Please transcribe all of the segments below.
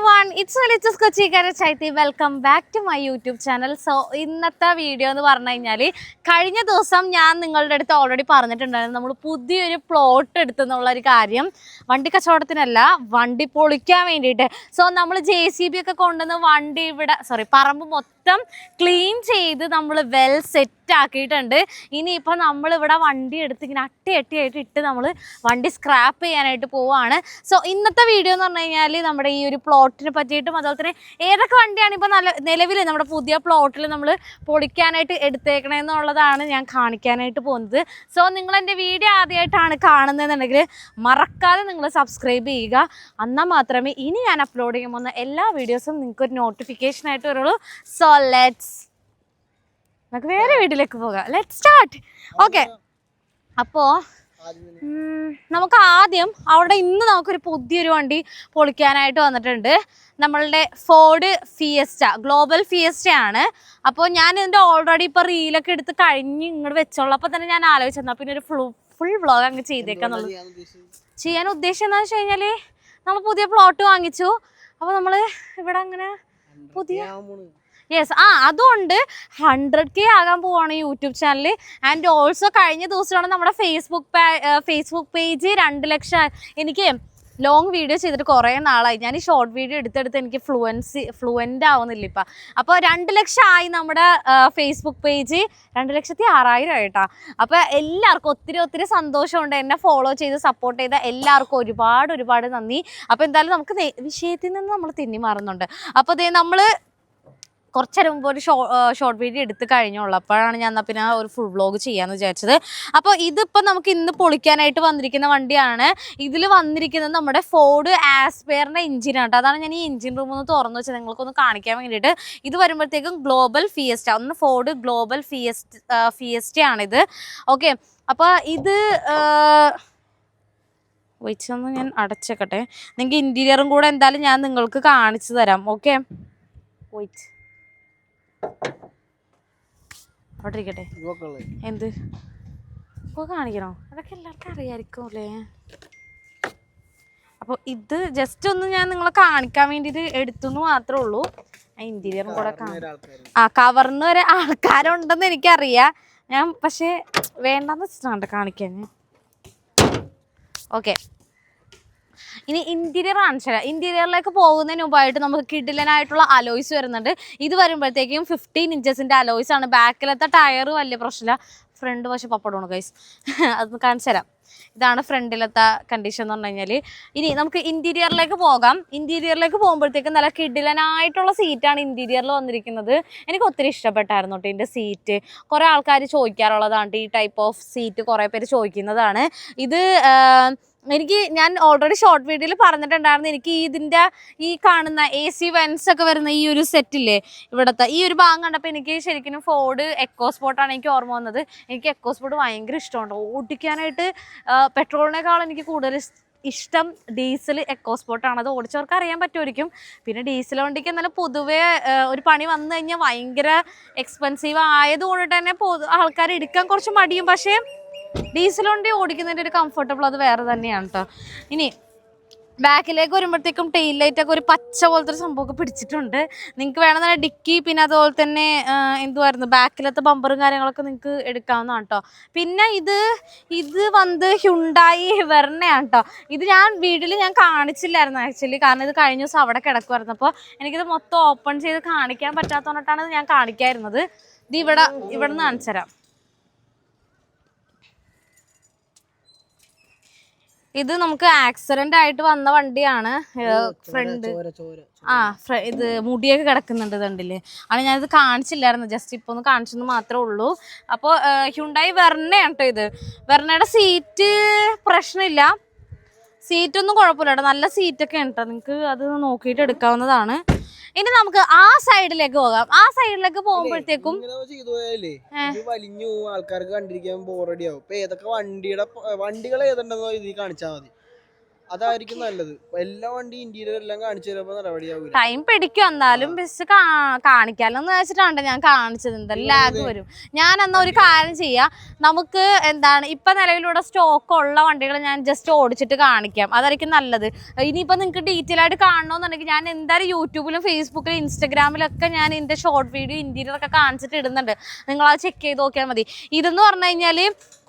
everyone. It's ലിച്ചസ് കൊച്ചിക്കാര ചൈത്തി welcome back to my YouTube channel so ഇന്നത്തെ വീഡിയോ എന്ന് പറഞ്ഞു കഴിഞ്ഞാൽ കഴിഞ്ഞ ദിവസം ഞാൻ നിങ്ങളുടെ അടുത്ത് ഓൾറെഡി പറഞ്ഞിട്ടുണ്ടായിരുന്നു നമ്മൾ പുതിയൊരു പ്ലോട്ട് എടുത്തെന്നുള്ള ഒരു കാര്യം. വണ്ടി കച്ചവടത്തിനല്ല വണ്ടി പൊളിക്കാൻ വേണ്ടിയിട്ട്. സോ നമ്മൾ ജെ സി ബി ഒക്കെ കൊണ്ടുവന്ന് വണ്ടി ഇവിടെ സോറി പറമ്പ് മൊത്തം ക്ലീൻ ചെയ്ത് നമ്മൾ വെൽ സെറ്റ് ആക്കിയിട്ടുണ്ട്. ഇനിയിപ്പോൾ നമ്മൾ ഇവിടെ വണ്ടി എടുത്ത് ഇങ്ങനെ അട്ടി അട്ടിയായിട്ട് ഇട്ട് നമ്മൾ വണ്ടി സ്ക്രാപ്പ് ചെയ്യാനായിട്ട് പോവാണ്. സോ ഇന്നത്തെ വീഡിയോ എന്ന് പറഞ്ഞു കഴിഞ്ഞാൽ നമ്മുടെ ഈ ഒരു പ്ലോട്ടിനെ പറ്റിയിട്ടും അതുപോലെ തന്നെ ഏതൊക്കെ വണ്ടിയാണ് ഇപ്പോൾ നല്ല നിലവിൽ നമ്മുടെ പുതിയ പ്ലോട്ടിൽ നമ്മൾ പൊളിക്കാനായിട്ട് എടുത്തേക്കണമെന്നുള്ളതാണ് ഞാൻ കാണിക്കാനായിട്ട് പോകുന്നത്. സോ നിങ്ങൾ എന്റെ വീഡിയോ ആദ്യമായിട്ടാണ് കാണുന്നതെന്നുണ്ടെങ്കിൽ മറക്കാതെ നിങ്ങൾ സബ്സ്ക്രൈബ് ചെയ്യുക. എന്നാൽ മാത്രമേ ഇനി ഞാൻ അപ്ലോഡ് ചെയ്യാൻ പോകുന്ന എല്ലാ വീഡിയോസും നിങ്ങൾക്ക് ഒരു നോട്ടിഫിക്കേഷൻ ആയിട്ട് വരുള്ളൂ. സോ ലെറ്റ്സ് നമുക്ക് വേറെ വീട്ടിലേക്ക് പോകാം. ലെറ്റ് സ്റ്റാർട്ട് ഓക്കെ അപ്പോൾ നമുക്ക് ആദ്യം അവിടെ ഇന്ന് നമുക്കൊരു പുതിയൊരു വണ്ടി പൊളിക്കാനായിട്ട് വന്നിട്ടുണ്ട്. നമ്മളുടെ ഫോർഡ് ഫിയസ്റ്റ ഗ്ലോബൽ ഫിയസ്റ്റ ആണ്. അപ്പോൾ ഞാൻ ഇതിന്റെ ഓൾറെഡി ഇപ്പോൾ റീലൊക്കെ എടുത്ത് കഴിഞ്ഞ് ഇങ്ങോട്ട് വെച്ചോളൂ. അപ്പോൾ തന്നെ ഞാൻ ആലോചിച്ചു പിന്നെ ഒരു ഫുൾ ഫുൾ വ്ളോഗ് അങ്ങ് ചെയ്തേക്കാന്നുള്ളത് ചെയ്യാൻ ഉദ്ദേശം എന്താണെന്ന് വെച്ച് കഴിഞ്ഞാൽ നമ്മൾ പുതിയ പ്ലോട്ട് വാങ്ങിച്ചു. അപ്പോൾ നമ്മൾ ഇവിടെ അങ്ങനെ പുതിയ യെസ് ആ അതുകൊണ്ട് ഹൺഡ്രഡ് കെ ആകാൻ പോവാണ് യൂട്യൂബ് ചാനൽ ആൻഡ് ഓൾസോ കഴിഞ്ഞ ദിവസമാണ് നമ്മുടെ ഫേസ്ബുക്ക് ഫേസ്ബുക്ക് പേജ് രണ്ട് ലക്ഷം. എനിക്ക് ലോങ് വീഡിയോ ചെയ്തിട്ട് കുറേ നാളായി. ഞാൻ ഈ ഷോർട്ട് വീഡിയോ എടുത്തെടുത്ത് എനിക്ക് ഫ്ലുവൻസി ഫ്ലുവന്റ് ആവുന്നില്ല ഇപ്പം. അപ്പോൾ രണ്ട് ലക്ഷം ആയി നമ്മുടെ ഫേസ്ബുക്ക് പേജ് രണ്ട് ലക്ഷത്തി ആറായിരം ആയിട്ടാ. അപ്പോൾ എല്ലാവർക്കും ഒത്തിരി ഒത്തിരി സന്തോഷമുണ്ട് എന്നെ ഫോളോ ചെയ്ത് സപ്പോർട്ട് ചെയ്ത എല്ലാവർക്കും ഒരുപാട് ഒരുപാട് നന്ദി. അപ്പോൾ എന്തായാലും നമുക്ക് വിഷയത്തിൽ നിന്ന് നമ്മൾ തിന്നി മാറുന്നുണ്ട്. അപ്പോൾ ദേ നമ്മൾ കുറച്ചേരം മുമ്പ് ഒരു ഷോ ഷോർട്ട് വീഡിയോ എടുത്ത് കഴിഞ്ഞുള്ളപ്പോഴാണ് ഞാൻ എന്നാൽ പിന്നെ ഒരു ഫുൾ വ്ലോഗ് ചെയ്യാമെന്ന് വിചാരിച്ചത്. അപ്പോൾ ഇതിപ്പോൾ നമുക്ക് ഇന്ന് പൊളിക്കാനായിട്ട് വന്നിരിക്കുന്ന വണ്ടിയാണ്. ഇതിൽ വന്നിരിക്കുന്നത് നമ്മുടെ ഫോർഡ് ആസ്പെയറിന്റെ എഞ്ചിനാണ് അതാണ് ഞാൻ ഈ എഞ്ചിൻ റൂം ഒന്ന് തുറന്നു വെച്ചത്. നിങ്ങൾക്കൊന്ന് കാണിക്കാൻ വേണ്ടിയിട്ട്. ഇത് വരുമ്പോഴത്തേക്കും ഗ്ലോബൽ ഫിയസ്റ്റ ഒന്ന് ഫോർഡ് ഗ്ലോബൽ ഫിയസ്റ്റ് ഫിയസ്റ്റ ആണിത്. ഓക്കെ അപ്പോൾ ഇത് വെച്ചൊന്ന് ഞാൻ അടച്ചേക്കട്ടെ. നിങ്ങൾക്ക് ഇന്റീരിയറും കൂടെ എന്തായാലും ഞാൻ നിങ്ങൾക്ക് കാണിച്ചു തരാം. ഓക്കെ വെയിറ്റ് അവിടെ ഇരിക്കട്ടെ എന്ത്? ഇപ്പോൾ കാണിക്കണോ? അതൊക്കെ എല്ലാവർക്കും അറിയാമായിരിക്കും അല്ലേ? അപ്പോൾ ഇത് ജസ്റ്റ് ഒന്ന് ഞാൻ നിങ്ങളെ കാണിക്കാൻ വേണ്ടിയിട്ട് എടുത്തെന്ന് മാത്രമേ ഉള്ളൂ. ഇന്റീരിയറും കൂടെ ആ കവറിന് വരെ ആൾക്കാരുണ്ടെന്ന് എനിക്കറിയാം. ഞാൻ പക്ഷേ വേണ്ടെന്ന് വെച്ചിട്ടാണ് കാണിക്കാൻ ഓക്കെ ഇനി ഇന്റീരിയർ കാണിച്ചു തരാം ഇന്റീരിയറിലേക്ക് പോകുന്നതിന് മുമ്പായിട്ട് നമുക്ക് കിഡിലനായിട്ടുള്ള അലോയ്സ് വരുന്നുണ്ട്. ഇത് വരുമ്പോഴത്തേക്കും ഫിഫ്റ്റീൻ ഇഞ്ചസിന്റെ അലോയ്സ് ആണ്. ബാക്കിലത്തെ ടയർ വലിയ പ്രശ്നമില്ല. ഫ്രണ്ട് പക്ഷെ പപ്പടമാണ് ഗൈസ് അത് കാണിച്ചു തരാം. ഇതാണ് ഫ്രണ്ടിലത്തെ കണ്ടീഷൻ എന്ന് പറഞ്ഞു കഴിഞ്ഞാൽ ഇനി നമുക്ക് ഇന്റീരിയറിലേക്ക് പോകാം. ഇന്റീരിയറിലേക്ക് പോകുമ്പോഴത്തേക്കും നല്ല കിഡിലനായിട്ടുള്ള സീറ്റാണ് ഇന്റീരിയറിൽ വന്നിരിക്കുന്നത്. എനിക്ക് ഒത്തിരി ഇഷ്ടപ്പെട്ടായിരുന്നു കേട്ടോ ഇതിന്റെ സീറ്റ് കുറേ ആൾക്കാർ ചോദിക്കാറുള്ളതാണ് ഈ ടൈപ്പ് ഓഫ് സീറ്റ് കുറേ പേര് ചോദിക്കുന്നതാണ്. ഇത് എനിക്ക് ഞാൻ ഓൾറെഡി ഷോർട്ട് വീഡിയോയിൽ പറഞ്ഞിട്ടുണ്ടായിരുന്നു എനിക്ക് ഇതിന്റെ ഈ കാണുന്ന എ സി വെൻസ് ഒക്കെ വരുന്ന ഈ ഒരു സെറ്റില്ലേ ഇവിടുത്തെ ഈ ഒരു ഭാഗം കണ്ടപ്പോൾ എനിക്ക് ശരിക്കും ഫോർഡ് എക്കോ സ്പോട്ടാണ് എനിക്ക് ഓർമ്മ വന്നത്. എനിക്ക് എക്കോ സ്പോട്ട് ഭയങ്കര ഇഷ്ടമുണ്ട്. ഓടിക്കാനായിട്ട് പെട്രോളിനേക്കാൾ എനിക്ക് കൂടുതൽ ഇഷ്ടം ഡീസൽ എക്കോ സ്പോട്ടാണ് അത് ഓടിച്ചവർക്ക് അറിയാൻ പറ്റുമായിരിക്കും. പിന്നെ ഡീസൽ വണ്ടിക്ക് എന്നാലും പൊതുവേ ഒരു പണി വന്നു കഴിഞ്ഞാൽ ഭയങ്കര എക്സ്പെൻസീവ് ആയതുകൊണ്ട് തന്നെ ആൾക്കാർ എടുക്കാൻ കുറച്ച് മടിയും. പക്ഷേ ഡീസൽ വണ്ടി ഓടിക്കുന്നതിന്റെ ഒരു കംഫർട്ടബിൾ അത് വേറെ തന്നെയാണ് കേട്ടോ ഇനി ബാക്കിലേക്ക് വരുമ്പോഴത്തേക്കും ടെയിൽ ലൈറ്റ് ഒക്കെ ഒരു പച്ച പോലത്തെ ഒരു സംഭവമൊക്കെ പിടിച്ചിട്ടുണ്ട്. നിങ്ങൾക്ക് വേണമെന്നുണ്ടെങ്കിൽ ഡിക്കി പിന്നെ അതുപോലെ തന്നെ എന്തുമായിരുന്നു ബാക്കിലത്തെ ബമ്പറും കാര്യങ്ങളൊക്കെ നിങ്ങൾക്ക് എടുക്കാവുന്നതാണ് കേട്ടോ പിന്നെ ഇത് ഇത് വന്ന് ഹ്യുണ്ടായി വെർണയാണ് കേട്ടോ ഇത് ഞാൻ വീട്ടിൽ ഞാൻ കാണിച്ചില്ലായിരുന്നു ആക്ച്വലി കാരണം ഇത് കഴിഞ്ഞ ദിവസം അവിടെ കിടക്കുമായിരുന്നു അപ്പോൾ എനിക്കിത് മൊത്തം ഓപ്പൺ ചെയ്ത് കാണിക്കാൻ പറ്റാത്തതുകൊണ്ടിട്ടാണ് ഞാൻ കാണിക്കായിരുന്നത്. ഇത് ഇവിടെ ഇവിടെ നിന്ന് കാണിച്ചു തരാം ഇത് നമുക്ക് ആക്സിഡന്റ് ആയിട്ട് വന്ന വണ്ടിയാണ് ഫ്രണ്ട് ആ ഇത് മുടിയൊക്കെ കിടക്കുന്നുണ്ട് കണ്ടില്ലേ? ആണ് ഞാനിത് കാണിച്ചില്ലായിരുന്നു ജസ്റ്റ് ഇപ്പോൾ ഒന്ന് കാണിച്ചെന്ന് മാത്രമേ ഉള്ളൂ. അപ്പോൾ ഹ്യുണ്ടായി വെർണയാണ് കേട്ടോ ഇത്. വെർണയുടെ സീറ്റ് പ്രശ്നമില്ല. സീറ്റൊന്നും കുഴപ്പമില്ല കേട്ടോ നല്ല സീറ്റൊക്കെ ഉണ്ട് നിങ്ങൾക്ക് അത് നോക്കിയിട്ട് എടുക്കാവുന്നതാണ്. ഇനി നമുക്ക് ആ സൈഡിലേക്ക് പോകാം. ആ സൈഡിലേക്ക് പോകുമ്പോഴത്തേക്കും വലിഞ്ഞു ആൾക്കാർക്ക് കണ്ടിരിക്കാൻ ബോറടിയാവും ഇപ്പൊ ഏതൊക്കെ വണ്ടിയുടെ വണ്ടികൾ ഏതുണ്ടെന്നോ ഇതിൽ കാണിച്ചാൽ മതി. അതായിരിക്കും നല്ലത്. എല്ലാ വണ്ടി ഇന്റീരിയർ എല്ലാം കാണിച്ചു തരുമ്പോ നടപടിയാവൂല. ടൈം പിടിക്കും. എന്നാലും ബസ് കാണിക്കാലോന്ന് വെച്ചിട്ടാണ്ട് ഞാൻ കാണിച്ചത്. എന്തായാലും ലാഗ് വരും. ഞാൻ എന്നാ ഒരു കാര്യം ചെയ്യാ. നമുക്ക് എന്താണ് ഇപ്പൊ നിലവിലൂടെ സ്റ്റോക്ക് ഉള്ള വണ്ടികൾ ഞാൻ ജസ്റ്റ് ഓടിച്ചിട്ട് കാണിക്കാം. അതായിരിക്കും നല്ലത്. ഇനിയിപ്പോ നിങ്ങൾക്ക് ഡീറ്റെയിൽ ആയിട്ട് കാണണമെന്നുണ്ടെങ്കിൽ ഞാൻ എന്തായാലും യൂട്യൂബിലും ഫേസ്ബുക്കിലും ഇൻസ്റ്റഗ്രാമിലൊക്കെ ഞാൻ ഇതിന്റെ ഷോർട്ട് വീഡിയോ ഇന്റീരിയർ ഒക്കെ കാണിച്ചിട്ട് ഇടുന്നുണ്ട്. നിങ്ങൾ അത് ചെക്ക് ചെയ്ത് നോക്കിയാൽ മതി. ഇതെന്ന് പറഞ്ഞു കഴിഞ്ഞാൽ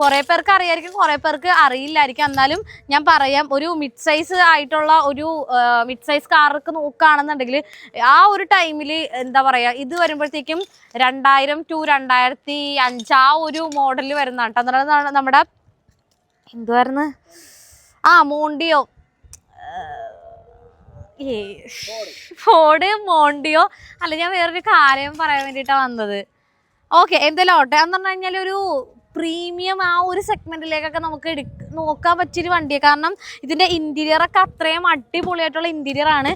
കുറേ പേർക്ക് അറിയായിരിക്കും കുറെ പേർക്ക് അറിയില്ലായിരിക്കും. എന്നാലും ഞാൻ പറയാം ഒരു മിഡ് സൈസ് ആയിട്ടുള്ള ഒരു മിഡ് സൈസ് കാർക്ക് നോക്കുകയാണെന്നുണ്ടെങ്കിൽ ആ ഒരു ടൈമിൽ എന്താ പറയുക ഇത് വരുമ്പോഴത്തേക്കും രണ്ടായിരം ടു രണ്ടായിരത്തി അഞ്ച് ആ ഒരു മോഡലിൽ വരുന്ന കേട്ടോ അന്നേരം നമ്മുടെ എന്തുവായിരുന്നു? ആ മോണ്ടിയോ. ഫോർഡ് മോണ്ടിയോ. അല്ല ഞാൻ വേറൊരു കാര്യം പറയാൻ വേണ്ടിയിട്ടാണ് വന്നത്. ഓക്കെ എന്തെങ്കിലും ഓട്ടെ എന്ന് പറഞ്ഞു കഴിഞ്ഞാൽ ഒരു പ്രീമിയം ആ ഒരു സെഗ്മെന്റിലേക്കൊക്കെ നമുക്ക് എടുക്ക നോക്കാൻ പറ്റിയൊരു വണ്ടിയാണ് കാരണം ഇതിന്റെ ഇന്റീരിയർ ഒക്കെ അത്രയും അടിപൊളിയായിട്ടുള്ള ഇന്റീരിയർ ആണ്.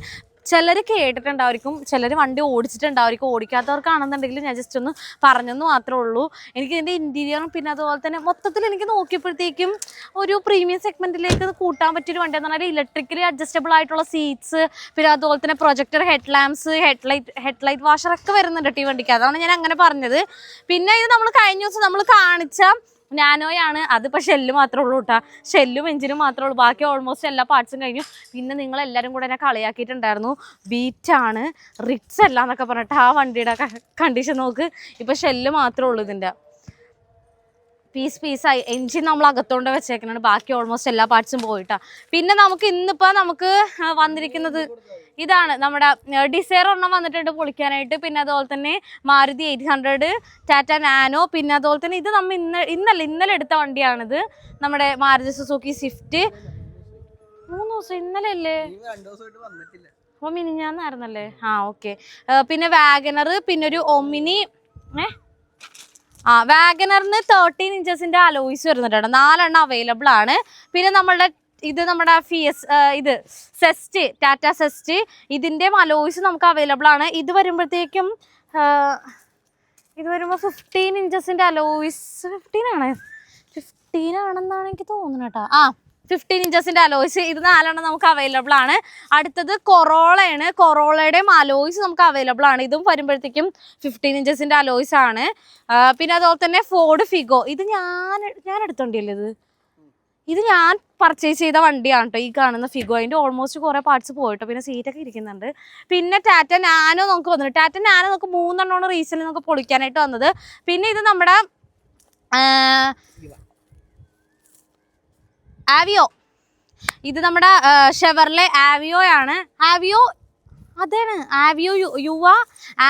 ചിലർ കേട്ടിട്ടുണ്ടായിരിക്കും ചിലർ വണ്ടി ഓടിച്ചിട്ടുണ്ടായിരിക്കും ഓടിക്കാത്തവർക്കാണെന്നുണ്ടെങ്കിൽ ഞാൻ ജസ്റ്റ് ഒന്ന് പറഞ്ഞെന്ന് മാത്രമേ ഉള്ളൂ. എനിക്ക് ഇതിന്റെ ഇന്റീരിയറും പിന്നെ അതുപോലെ തന്നെ മൊത്തത്തിൽ എനിക്ക് നോക്കിയപ്പോഴത്തേക്കും ഒരു പ്രീമിയം സെഗ്മെന്റിലേക്ക് കൂട്ടാൻ പറ്റിയൊരു വണ്ടി എന്ന് പറഞ്ഞാൽ ഇലക്ട്രിക്കലി അഡ്ജസ്റ്റബിൾ ആയിട്ടുള്ള സീറ്റ്സ് പിന്നെ അതുപോലെ തന്നെ projector head lamps headlight headlight വാഷറൊക്കെ വരുന്നുണ്ട് ഈ വണ്ടിക്ക്. അതാണ് ഞാൻ അങ്ങനെ പറഞ്ഞത്. പിന്നെ ഇത് നമ്മൾ കഴിഞ്ഞ ദിവസം നമ്മൾ കാണിച്ച നാനോയാണ്. അത് ഇപ്പം ഷെല്ല് മാത്രമേ ഉള്ളൂ കേട്ടോ ഷെല്ലും എഞ്ചിനും മാത്രമേ ഉള്ളൂ. ബാക്കി ഓൾമോസ്റ്റ് എല്ലാ പാർട്സും കഴിഞ്ഞു. പിന്നെ നിങ്ങൾ എല്ലാവരും കൂടെ എന്നെ കളിയാക്കിയിട്ടുണ്ടായിരുന്നു. ബീറ്റാണ് റിറ്റ്സ് അല്ല എന്നൊക്കെ പറഞ്ഞിട്ട് ആ വണ്ടിയുടെ കണ്ടീഷൻ നോക്ക്. ഇപ്പോൾ ഷെല്ല് മാത്രമേ ഉള്ളൂ ഇതിന്റെ പീസ് പീസായി എഞ്ചിൻ നമ്മൾ അകത്തോണ്ട് വെച്ചേക്കുന്നുണ്ട് ബാക്കി ഓൾമോസ്റ്റ് എല്ലാ പാർട്സും പോയിട്ടാ. പിന്നെ നമുക്ക് ഇന്നിപ്പോൾ നമുക്ക് വന്നിരിക്കുന്നത് ഇതാണ് നമ്മുടെ ഡിസൈർ ഒരെണ്ണം വന്നിട്ടുണ്ട് പൊളിക്കാനായിട്ട്. പിന്നെ അതുപോലെ തന്നെ Maruti eight hundred Tata Nano. പിന്നെ അതുപോലെ തന്നെ ഇത് നമ്മൾ ഇന്ന് ഇന്നല്ല ഇന്നലെ എടുത്ത വണ്ടിയാണിത്. നമ്മുടെ മാരുതി സുസുക്കി സ്വിഫ്റ്റ്. മൂന്ന് ദിവസം ഇന്നലെ അല്ലേ അപ്പോൾ മിനിഞ്ഞാന്നായിരുന്നല്ലേ? ആ ഓക്കെ. പിന്നെ വാഗനർ പിന്നെ ഒരു ഒമിനി ഏ? ആ വാഗനറിന് തേർട്ടീൻ ഇഞ്ചസിന്റെ അലോയ്സ് വരുന്നുണ്ട് നാലെണ്ണം അവൈലബിൾ ആണ്. പിന്നെ നമ്മളുടെ ഇത് നമ്മുടെ ഫിയസ് ഇത് സെസ്റ്റ് ടാറ്റ സെസ്റ്റ് ഇതിന്റെ അലോയ്സ് നമുക്ക് അവൈലബിൾ ആണ്. ഇത് വരുമ്പോഴത്തേക്കും ഇത് വരുമ്പോൾ ഫിഫ്റ്റീൻ ഇഞ്ചസിന്റെ അലോയ്സ് ഫിഫ്റ്റീൻ ആണ്? ഫിഫ്റ്റീൻ ആണെന്നാണ് എനിക്ക് തോന്നുന്നത് കേട്ടോ. ആ ഫിഫ്റ്റീൻ ഇഞ്ചസിന്റെ അലോയ്സ് ഇത് നാലെണ്ണം നമുക്ക് അവൈലബിൾ ആണ്. അടുത്തത് കൊറോളയാണ് കൊറോളയുടെയും അലോയ്സ് നമുക്ക് അവൈലബിൾ ആണ്. ഇതും വരുമ്പോഴത്തേക്കും ഫിഫ്റ്റീൻ ഇഞ്ചസിന്റെ അലോയ്സ് ആണ്. പിന്നെ അതുപോലെ തന്നെ ഫോർഡ് ഫിഗോ ഇത് ഞാൻ ഞാൻ എടുത്തോണ്ടിയല്ലേ ഇത്? ഇത് ഞാൻ പർച്ചേസ് ചെയ്ത വണ്ടിയാണ് കേട്ടോ ഈ കാണുന്ന ഫിഗോ ഓൾമോസ്റ്റ് കുറേ പാർട്സ് പോയിട്ടോ. പിന്നെ സീറ്റൊക്കെ ഇരിക്കുന്നുണ്ട്. പിന്നെ ടാറ്റ നാനോ നമുക്ക് വന്നിട്ട് ടാറ്റ നാനോ നമുക്ക് മൂന്നെണ്ണമാണ് റീസെന്റ് നമുക്ക് പൊളിക്കാനായിട്ട് വന്നത്. പിന്നെ ഇത് നമ്മുടെ ആവിയോ ഇത് നമ്മുടെ ഷെവർലെ ആവിയോ ആണ്. ആവിയോ അതാണ്. ആവിയോ യുവ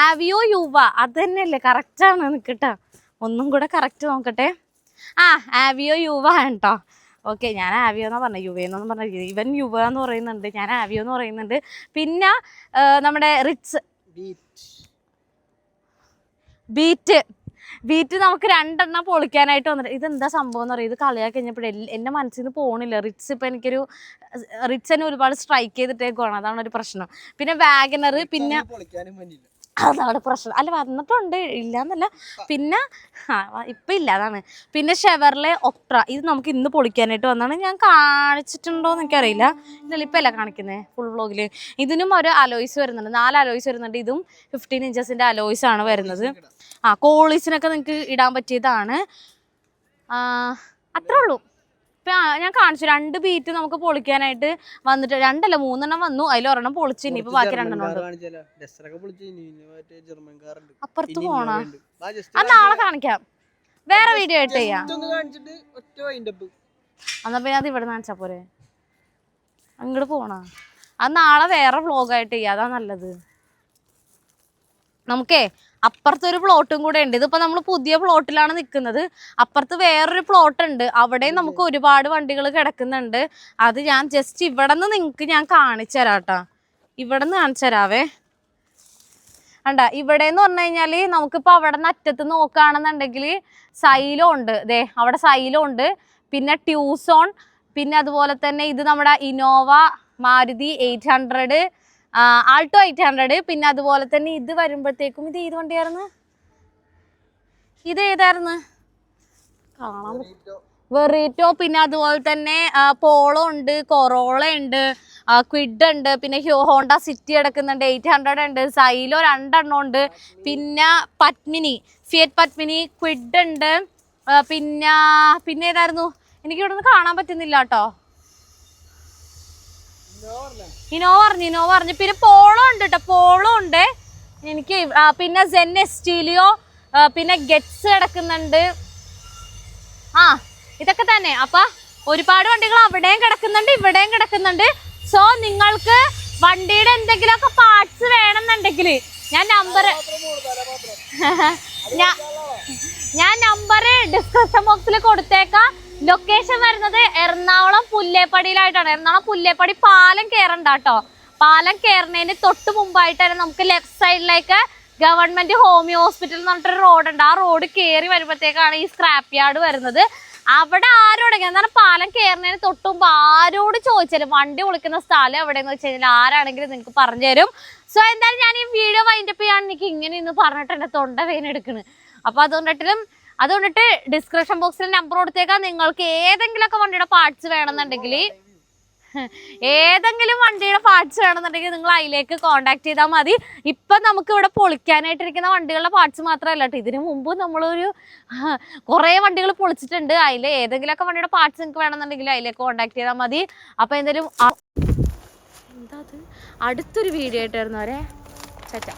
ആവിയോ യുവ. അത് തന്നെയല്ലേ. കറക്റ്റാണ് നിൽക്കട്ടെ ഒന്നും കൂടെ കറക്റ്റ് നോക്കട്ടെ. ആ ആവിയോ യുവ ആണ് കേട്ടോ ഓക്കെ ഞാൻ ആവിയോ എന്നാ പറഞ്ഞത് യുവ പറഞ്ഞത് പറഞ്ഞ ഇവൻ യുവ എന്ന് പറയുന്നുണ്ട് ഞാൻ ആവിയോ എന്ന് പറയുന്നുണ്ട്. പിന്നെ നമ്മുടെ റിച്ച്. ബീറ്റ്. ബീറ്റ് നമുക്ക് രണ്ടെണ്ണം പൊളിക്കാനായിട്ട് വന്നിട്ട് ഇതെന്താ സംഭവം എന്ന് പറയുന്നത് ഇത് കളിയാക്കി കഴിഞ്ഞപ്പോൾ എന്റെ മനസ്സിൽ നിന്ന് പോകണില്ല റിറ്റ്സ് ഇപ്പം എനിക്കൊരു റിറ്റ്സ് തന്നെ ഒരുപാട് സ്ട്രൈക്ക് ചെയ്തിട്ടേക്കുവാണ്. അതാണ് ഒരു പ്രശ്നം. പിന്നെ വാഗനർ പിന്നെ അതാണ് പ്രശ്നം അല്ല വന്നിട്ടുണ്ട്. ഇല്ലാന്നല്ല. പിന്നെ ഇപ്പം ഇല്ല. അതാണ്. പിന്നെ ഷെവർലെ ഒക്ട്ര ഇത് നമുക്ക് ഇന്ന് പൊളിക്കാനായിട്ട് വന്നാണ്. ഞാൻ കാണിച്ചിട്ടുണ്ടോ എന്ന് എനിക്കറിയില്ല ഇന്നലെ ഇപ്പം അല്ല കാണിക്കുന്നത് ഫുൾ വ്ളോഗിൽ ഇതിനും ഒരു അലോയ്സ് വരുന്നുണ്ട്. നാല് അലോയ്സ് വരുന്നുണ്ട്. ഇതും ഫിഫ്റ്റീൻ ഇഞ്ചസിന്റെ അലോയ്സ് ആണ് വരുന്നത്. ആ കോളീസിനൊക്കെ നിങ്ങൾക്ക് ഇടാൻ പറ്റിയതാണ്. അത്രേ ഉള്ളൂ. ഞാൻ കാണിച്ചു രണ്ട് ബീറ്റ് നമുക്ക് പൊളിക്കാനായിട്ട് വന്നിട്ട് രണ്ടല്ല മൂന്നെണ്ണം വന്നു. അതിൽ ഒരെണ്ണം ഇനി ഇപ്പൊ ബാക്കി രണ്ടെണ്ണം ഉണ്ട്. പൊളിച്ച് അപ്പുറത്ത് പോണോ. അത് നാളെ കാണിക്കാം. വേറെ വീഡിയോ ആയിട്ട് ചെയ്യാം. എന്നാ പിന്നെ അത് ഇവിടെ കാണിച്ചാ പോരെ? അങ്ങോട്ട് പോണോ? അത് നാളെ വേറെ വ്ലോഗായിട്ട് ചെയ്യാം. അതാ നല്ലത്. നമുക്കേ അപ്പുറത്ത് ഒരു പ്ലോട്ടും കൂടെ ഉണ്ട്. ഇതിപ്പോ നമ്മൾ പുതിയ പ്ലോട്ടിലാണ് നിൽക്കുന്നത് അപ്പുറത്ത് വേറൊരു പ്ലോട്ട് ഉണ്ട്. അവിടെയും നമുക്ക് ഒരുപാട് വണ്ടികൾ കിടക്കുന്നുണ്ട്. അത് ഞാൻ ജസ്റ്റ് ഇവിടെ നിന്ന് നിങ്ങൾക്ക് ഞാൻ കാണിച്ചു തരാം കേട്ടോ ഇവിടെ നിന്ന് കാണിച്ചു തരാവേ. അണ്ട ഇവിടെ എന്ന് പറഞ്ഞു കഴിഞ്ഞാൽ നമുക്കിപ്പോ അവിടെ നിന്ന് അറ്റത്ത് നോക്കുകയാണെന്നുണ്ടെങ്കിൽ സൈലോ ഉണ്ട്. ദേ അവിടെ സൈലോ ഉണ്ട്. പിന്നെ ട്യൂസോൺ. പിന്നെ അതുപോലെ തന്നെ ഇത് നമ്മുടെ Innova Maruti eight hundred Alto eight hundred പിന്നെ അതുപോലെ തന്നെ ഇത് വരുമ്പോഴത്തേക്കും ഇത് ഏത് വണ്ടിയായിരുന്നു? ഇത് ഏതായിരുന്നു? കാണാൻ വെറീറ്റോ പിന്നെ അതുപോലെ തന്നെ പോളോ ഉണ്ട് കൊറോള ഉണ്ട് ക്വിഡ് ഉണ്ട് പിന്നെ ഹ്യൂ ഹോണ്ട സിറ്റി കിടക്കുന്നുണ്ട് എയ്റ്റ് ഹൺഡ്രഡ് ഉണ്ട് സൈലോ രണ്ടെണ്ണം ഉണ്ട് പിന്നെ പത്മിനി ഫിയറ്റ് പത്മിനി ക്വിഡ് ഉണ്ട് പിന്നെ പിന്നെ ഏതായിരുന്നു? എനിക്ക് ഇവിടെ നിന്ന് കാണാൻ പറ്റുന്നില്ല കേട്ടോ. ഇനോവ പറഞ്ഞു ഇനോവ പറഞ്ഞു. പിന്നെ പോളോ ഉണ്ട് കേട്ടോ പോളോ ഉണ്ട്. എനിക്ക് പിന്നെ സെൻ എസ്റ്റീലിയോ പിന്നെ ഗെറ്റ്സ് കിടക്കുന്നുണ്ട്. ആ ഇതൊക്കെ തന്നെ. അപ്പൊ ഒരുപാട് വണ്ടികൾ അവിടെയും കിടക്കുന്നുണ്ട് ഇവിടെയും കിടക്കുന്നുണ്ട്. സോ നിങ്ങൾക്ക് വണ്ടിയുടെ എന്തെങ്കിലുമൊക്കെ പാർട്സ് വേണമെന്നുണ്ടെങ്കിൽ ഞാൻ നമ്പർ ഞാൻ നമ്പർ ഡിസ്ക്രിപ്ഷൻ ബോക്സിൽ കൊടുത്തേക്കാം. ലൊക്കേഷൻ വരുന്നത് എറണാകുളം പുല്ലേപ്പടിയിലായിട്ടാണ്. എറണാകുളം പുല്ലേപ്പടി പാലം കയറണ്ട കേട്ടോ പാലം കയറുന്നതിന് തൊട്ട് മുമ്പായിട്ടാണ് നമുക്ക് ലെഫ്റ്റ് സൈഡിലേക്ക് ഗവൺമെന്റ് ഹോമിയോ ഹോസ്പിറ്റൽ എന്ന് പറഞ്ഞിട്ടൊരു ഉണ്ട്. ആ റോഡ് കയറി വരുമ്പോഴത്തേക്കാണ് ഈ സ്ക്രാപ്പ് യാർഡ് വരുന്നത്. അവിടെ ആരോടെങ്കിലും എന്താണ് പാലം കയറുന്നതിന് തൊട്ട് മുമ്പ് ആരോട് ചോദിച്ചാലും വണ്ടി വിളിക്കുന്ന സ്ഥലം എവിടെയെന്ന് വെച്ച് കഴിഞ്ഞാൽ ആരാണെങ്കിലും നിങ്ങൾക്ക് പറഞ്ഞു തരും. സോ എന്തായാലും ഞാൻ ഈ വീഡിയോ വൈൻഡപ്പ് ചെയ്യാൻ എനിക്ക് ഇങ്ങനെ ഇന്ന് പറഞ്ഞിട്ട് എന്റെ തൊണ്ട വേനെടുക്കുന്നത് എടുക്കണ്. അപ്പൊ അതുകൊണ്ടിട്ടും അതുകൊണ്ടിട്ട് ഡിസ്ക്രിപ്ഷൻ ബോക്സിൽ നമ്പർ കൊടുത്തേക്കാം. നിങ്ങൾക്ക് ഏതെങ്കിലുമൊക്കെ വണ്ടിയുടെ പാർട്സ് വേണമെന്നുണ്ടെങ്കിൽ ഏതെങ്കിലും വണ്ടിയുടെ പാർട്സ് വേണമെന്നുണ്ടെങ്കിൽ നിങ്ങൾ അതിലേക്ക് കോണ്ടാക്ട് ചെയ്താൽ മതി. ഇപ്പം നമുക്ക് ഇവിടെ പൊളിക്കാനായിട്ടിരിക്കുന്ന വണ്ടികളുടെ പാർട്സ് മാത്രമല്ല കേട്ടോ ഇതിനു മുമ്പ് നമ്മളൊരു കുറേ വണ്ടികൾ പൊളിച്ചിട്ടുണ്ട്. അതിൽ ഏതെങ്കിലുമൊക്കെ വണ്ടിയുടെ പാർട്സ് നിങ്ങൾക്ക് വേണമെന്നുണ്ടെങ്കിൽ അതിലേക്ക് കോണ്ടാക്ട് ചെയ്താൽ മതി. അപ്പോൾ എന്തായാലും എന്താ അടുത്തൊരു വീഡിയോ ആയിട്ടായിരുന്നു അവരെ. ചാച്ച